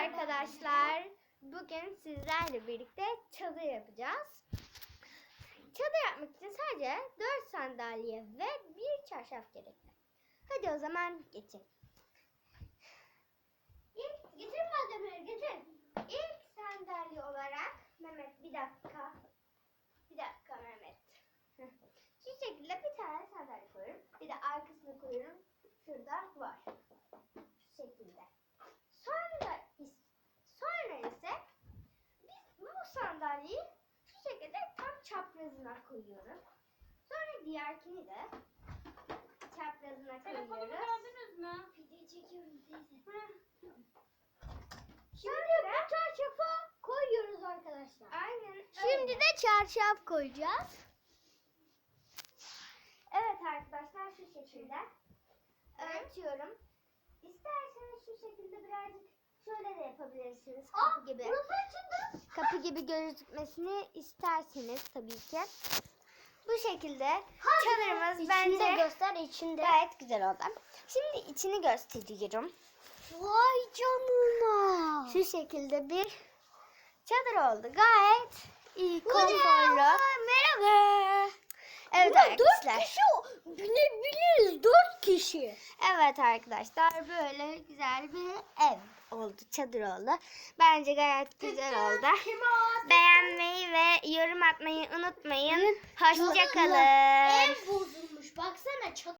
arkadaşlar. Bugün sizlerle birlikte çadır yapacağız. Çadır yapmak için sadece 4 sandalye ve bir çarşaf gerekli. Hadi o zaman geçelim. İlk, getir malzemeleri getir. İlk sandalye olarak Mehmet bir dakika. Bir dakika Mehmet. Heh. Şu şekilde bir tane sandalye koyuyorum. Bir de arkasına koyuyorum. Şurada var. Şu şekilde. Sonra sonra ise biz bu sandalyeyi şu şekilde tam çaprazına koyuyoruz. Sonra diğerkini de çaprazına Telefonumu koyuyoruz. gördünüz mü? Video çekiyorum teyze. Şimdi bu çarşafa koyuyoruz arkadaşlar. Aynen Şimdi de çarşaf koyacağız. Evet arkadaşlar şu şekilde. Öğretiyorum. İsterseniz şu şekilde birazcık şöyle de yapabilirsiniz. Kapı gibi. Kapı gibi gözükmesini isterseniz tabii ki. Bu şekilde çadırımız bence göster içinde. gayet güzel oldu. Şimdi içini gösteriyorum. Vay canına. Şu şekilde bir çadır oldu. Gayet iyi, konforlu. Merhaba. Evet Dört arkadaşlar. kişi binebiliriz. Dört kişi. Evet arkadaşlar böyle güzel bir ev oldu, çadır oldu. Bence gayet güzel oldu. Beğenmeyi ve yorum atmayı unutmayın. Hoşçakalın. Ev bozulmuş. Baksana çatı